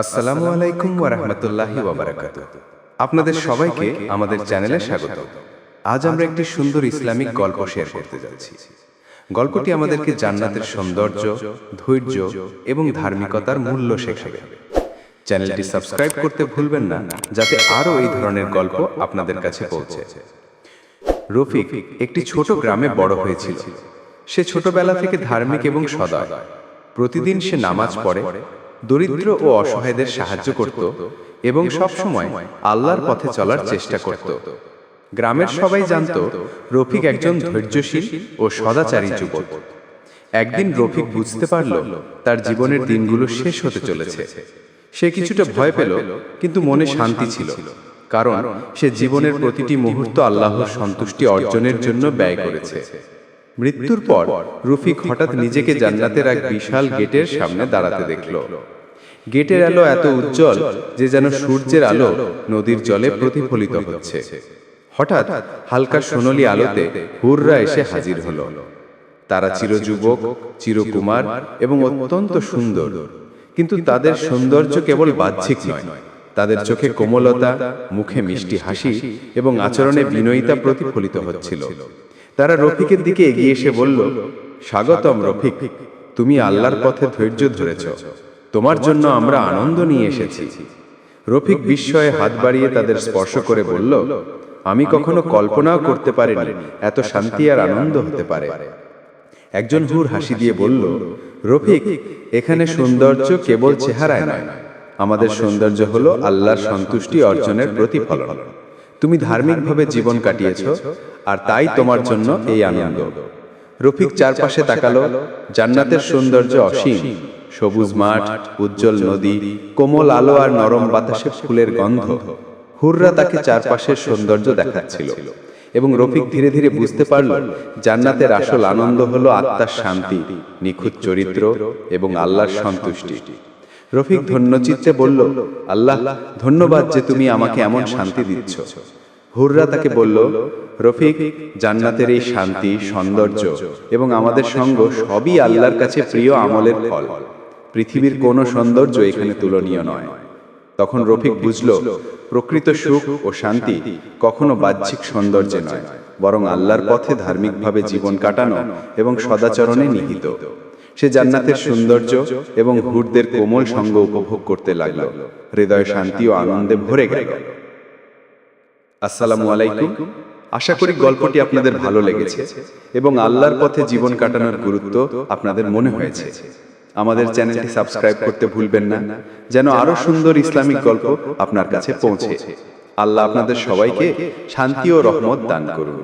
আসসালামু আলাইকুম ওয়া রাহমাতুল্লাহি ওয়া বারাকাতুহু আপনাদের সবাইকে আমাদের চ্যানেলে স্বাগত। আজ আমরা একটি সুন্দর ইসলামিক গল্প শেয়ার করতে যাচ্ছি। গল্পটি আমাদেরকে জান্নাতের সৌন্দর্য ধৈর্য এবং ধার্মিকতার মূল্য শেখাবে। চ্যানেলটি সাবস্ক্রাইব করতে ভুলবেন না যাতে আরও এই ধরনের গল্প আপনাদের কাছে পৌঁছে। রফিক একটি ছোট গ্রামে বড় হয়েছিল। সে ছোটবেলা থেকে ধার্মিক এবং সদয়। প্রতিদিন সে নামাজ পড়ে। দরিদ্র ও অসহায়দের সাহায্য করত এবং সব সময় আল্লাহর পথে চলার চেষ্টা করত। গ্রামের সবাই জানত রফিক একজন ধৈর্যশীল ও সদাচারী যুবক। একদিন রফিক বুঝতে পারল তার জীবনের দিনগুলো শেষ হতে চলেছে। সে কিছুটা ভয় পেল কিন্তু মনে শান্তি ছিল। কারণ সে জীবনের প্রতিটি মুহূর্ত আল্লাহর সন্তুষ্টি অর্জনের জন্য ব্যয় করেছে। মৃত্যুর পর রফিক হঠাৎ নিজেকে জান্নাতের এক বিশাল গেটের সামনে দাঁড়াতে দেখল। গেটের আলো এত উজ্জ্বল যে যেন সূর্যের আলো নদীর জলে প্রতিফলিত হচ্ছে। হঠাৎ হালকা সোনালি আলোতে হুররা এসে হাজির হলো। তারা চিরযুবক, চিরকুমার এবং অত্যন্ত সুন্দর। কিন্তু তাদের সৌন্দর্য কেবল বাহ্যিক নয়। তাদের চোখে কোমলতা, মুখে মিষ্টি হাসি এবং আচরণে বিনয়িতা প্রতিফলিত হচ্ছিল। তারা রফিকের দিকে এগিয়ে এসে বলল, স্বাগতম রফিক, তুমি আল্লাহর পথে ধৈর্য ধরেছ। তোমার জন্য আমরা আনন্দ নিয়ে এসেছি। রফিক বিস্ময়ে হাত বাড়িয়ে তাদের স্পর্শ করে বলল, আমি কখনো কল্পনাও করতে পারিনি, এত শান্তি আর আনন্দ হতে পারে। একজন হুর হাসি দিয়ে বলল, রফিক, এখানে সৌন্দর্য কেবল চেহারায় নয়। আমাদের সৌন্দর্য হলো আল্লাহর সন্তুষ্টি অর্জনের প্রতিফলন। তুমি ধার্মিকভাবে জীবন কাটিয়েছ আর তাই তোমার জন্য এই আনন্দ। রফিক চারপাশে তাকালো, জান্নাতের সৌন্দর্য অসীম। সবুজ মাঠ, উজ্জ্বল নদী, কোমল আলো আর নরম বাতাসে ফুলের গন্ধ। হুররা তাকে চারপাশের সৌন্দর্য দেখাচ্ছিল। এবং রফিক ধীরে ধীরে বুঝতে পারল, জান্নাতের আসল আনন্দ হলো আত্মার শান্তি, নিখুঁত চরিত্র এবং আল্লাহর সন্তুষ্টি। রফিক ধন্যচিত্তে বলল, আল্লাহ, ধন্যবাদ যে তুমি আমাকে এমন শান্তি দিচ্ছ। হুররা তাকে বলল রফিক, জান্নাতের এই শান্তি, সৌন্দর্য এবং আমাদের সঙ্গ সবই আল্লাহর কাছে প্রিয় আমলের ফল। পৃথিবীর কোনো সৌন্দর্য এখানে তুলনীয় নয়। তখন রফিক বুঝল, প্রকৃত সুখ ও শান্তি কখনো বাহ্যিক সৌন্দর্যে নয়, বরং আল্লাহর পথে ধার্মিকভাবে জীবন কাটানো এবং সদাচরণে নিহিত। সে জান্নাতের সৌন্দর্য এবং হুরদের কোমল সঙ্গ উপভোগ করতে লাগল। হৃদয় শান্তি ও আনন্দে ভরে গেল। আসসালামু আলাইকুম। আশা করি গল্পটি আপনাদের ভালো লেগেছে এবং আল্লাহর পথে জীবন কাটানোর গুরুত্ব আপনাদের মনে হয়েছে। আমাদের চ্যানেলটি সাবস্ক্রাইব করতে ভুলবেন না। যেন আরও সুন্দর ইসলামিক গল্প আপনার কাছে পৌঁছে। আল্লাহ আপনাদের সবাইকে শান্তি ও রহমত দান করুন।